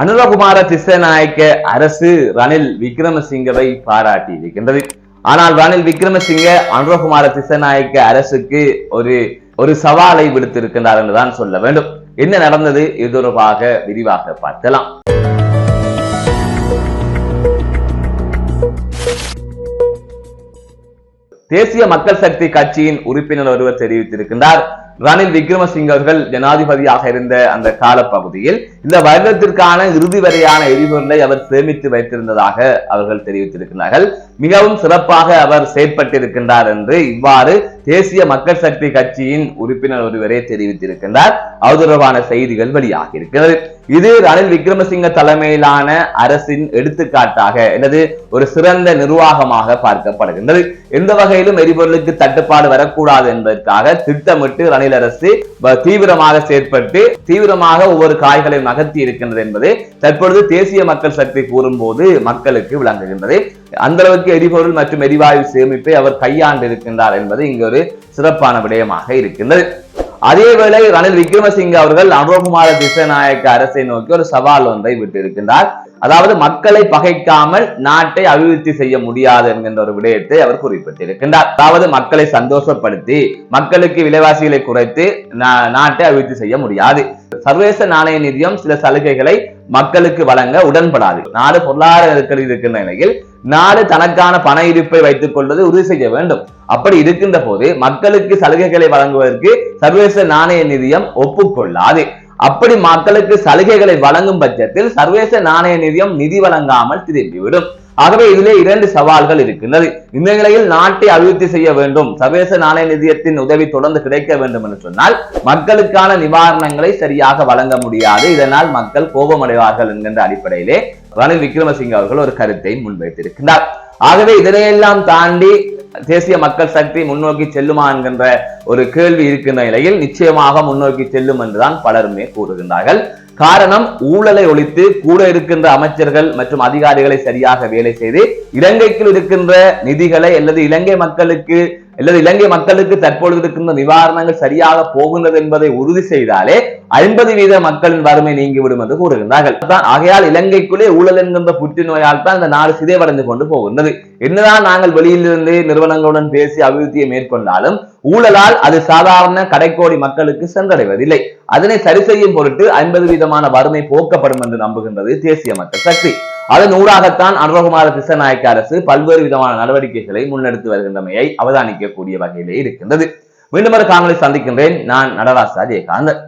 அனுரகுமார திசநாயக்க அரசு ரணில் விக்ரமசிங்கவை பாராட்டி இருக்கின்றது ஆனால் ரணில் விக்ரமசிங்க அனுரகுமார திசநாயக்க அரசுக்கு ஒரு ஒரு சவாலை விடுத்திருக்கின்றார் என்றுதான் சொல்ல வேண்டும். என்ன நடந்தது இது தொடர்பாக விரிவாக பார்க்கலாம். தேசிய மக்கள் சக்தி கட்சியின் உறுப்பினர் ஒருவர் தெரிவித்திருக்கின்றார். ரணில் விக்ரமசிங்க அவர்கள் ஜனாதிபதியாக இருந்த அந்த காலப்பகுதியில் இந்த வருடத்திற்கான இறுதி வரையான எரிபொருளை அவர் சேமித்து வைத்திருந்ததாக அவர்கள் தெரிவித்திருக்கிறார்கள். மிகவும் சிறப்பாக அவர் செயற்பட்டிருக்கின்றார் என்று இவ்வாறு தேசிய மக்கள் சக்தி கட்சியின் உறுப்பினர் ஒருவரே தெரிவித்திருக்கின்றார். அது தொடர்பான செய்திகள் வெளியாகி இருக்கிறது. இது ரணில் விக்ரமசிங்க தலைமையிலான அரசின் எடுத்துக்காட்டாக எனது ஒரு சிறந்த நிர்வாகமாக பார்க்கப்படுகின்றது எந்த வகையிலும் எரிபொருளுக்கு தட்டுப்பாடு வரக்கூடாது என்பதற்காக திட்டமிட்டு ரணில் அரசு தீவிரமாக செயற்பட்டு தீவிரமாக ஒவ்வொரு காய்களையும் நகர்த்தி இருக்கின்றது என்பது தற்பொழுது தேசிய மக்கள் சக்தி கூறும்போது மக்களுக்கு விளங்குகின்றது. அந்த அளவுக்கு எரிபொருள் மற்றும் எரிவாயு சேமிப்பை அவர் கையாண்டு இருக்கின்றார் என்பது இங்கு ஒரு சிறப்பான விடயமாக இருக்கின்றது. அதேவேளை ரணில் விக்ரமசிங்க அவர்கள் அனுரகுமார திசநாயக்க அரசை நோக்கி ஒரு சவால் ஒன்றை விட்டிருக்கின்றார். அதாவது மக்களை பகைக்காமல் நாட்டை அபிவிருத்தி செய்ய முடியாது என்கின்ற ஒரு விடயத்தை அவர் குறிப்பிட்டிருக்கின்றார். அதாவது மக்களை சந்தோஷப்படுத்தி மக்களுக்கு விலைவாசிகளை குறைத்து நா- நாட்டை அபிவிருத்தி செய்ய முடியாது. சர்வதேச நாணய நிதியம் சில சலுகைகளை மக்களுக்கு வழங்க உடன்படாது. நாடு பொருளாதார நெருக்கடி இருக்கின்ற நிலையில் நாடு தனக்கான பண இருப்பை வைத்துக் கொள்வது உறுதி செய்ய வேண்டும். அப்படி இருக்கின்ற போது மக்களுக்கு சலுகைகளை வழங்குவதற்கு சர்வதேச நாணய நிதியம் ஒப்புக்கொள்ளாது. அப்படி மக்களுக்கு சலுகைகளை வழங்கும் பட்சத்தில் சர்வதேச நாணய நிதியம் நிதி வழங்காமல் திரும்பிவிடும். ஆகவே இதிலே இரண்டு சவால்கள் இருக்கின்றது. இந்த நிலையில் நாட்டை அபிவிருத்தி செய்ய வேண்டும் சர்வதேச நாணய நிதியத்தின் உதவி தொடர்ந்து கிடைக்க வேண்டும் என்று சொன்னால் மக்களுக்கான நிவாரணங்களை சரியாக வழங்க முடியாது. இதனால் மக்கள் கோபமடைவார்கள் என்கின்ற அடிப்படையிலே ரணில் விக்ரமசிங்க அவர்கள் ஒரு கருத்தை முன்வைத்திருக்கிறார் ஆகவே இதனையெல்லாம் தாண்டி தேசிய மக்கள் சக்தி முன்னோக்கி செல்லுமா என்கின்ற ஒரு கேள்வி இருக்கின்ற நிலையில் நிச்சயமாக முன்னோக்கி செல்லும் என்றுதான் பலருமே கூறுகின்றார்கள். காரணம் ஊழலை ஒழித்து கூட இருக்கின்ற அமைச்சர்கள் மற்றும் அதிகாரிகளை சரியாக வேலை செய்து இலங்கைக்குள் இருக்கின்ற நிதிகளை அல்லது இலங்கை மக்களுக்கு அல்லது இலங்கை மக்களுக்கு தற்பொழுது இருக்கின்ற நிவாரணங்கள் சரியாக போகின்றது என்பதை உறுதி செய்தாலே ஐம்பது வீத மக்களின் வறுமை நீங்கிவிடும் என்று கூறுகின்றார்கள். தான் ஆகையால் இலங்கைக்குள்ளே ஊழல் என்கின்ற புற்றுநோயால் தான் இந்த நாடு சிதைவடைந்து கொண்டு போகின்றது. என்னதான் நாங்கள் வெளியிலிருந்து நிறுவனங்களுடன் பேசி அபிவிருத்தியை மேற்கொண்டாலும் ஊழலால் அது சாதாரண கடைக்கோடி மக்களுக்கு சென்றடைவதில்லை. அதனை சரி செய்யும் பொருட்டு ஐம்பது வீதமான வறுமை போக்கப்படும் என்று நம்புகின்றது தேசிய மக்கள் சக்தி. அதன் ஊடாகத்தான் அனுரகுமார திசநாயக்க அரசு பல்வேறு விதமான நடவடிக்கைகளை முன்னெடுத்து வருகின்றமையை அவதானிக்கக்கூடிய வகையிலே இருக்கின்றது. மீண்டும் ஒரு காணொளி சந்திக்கின்றேன். நான் நடராசா ஜெயகாந்தன்.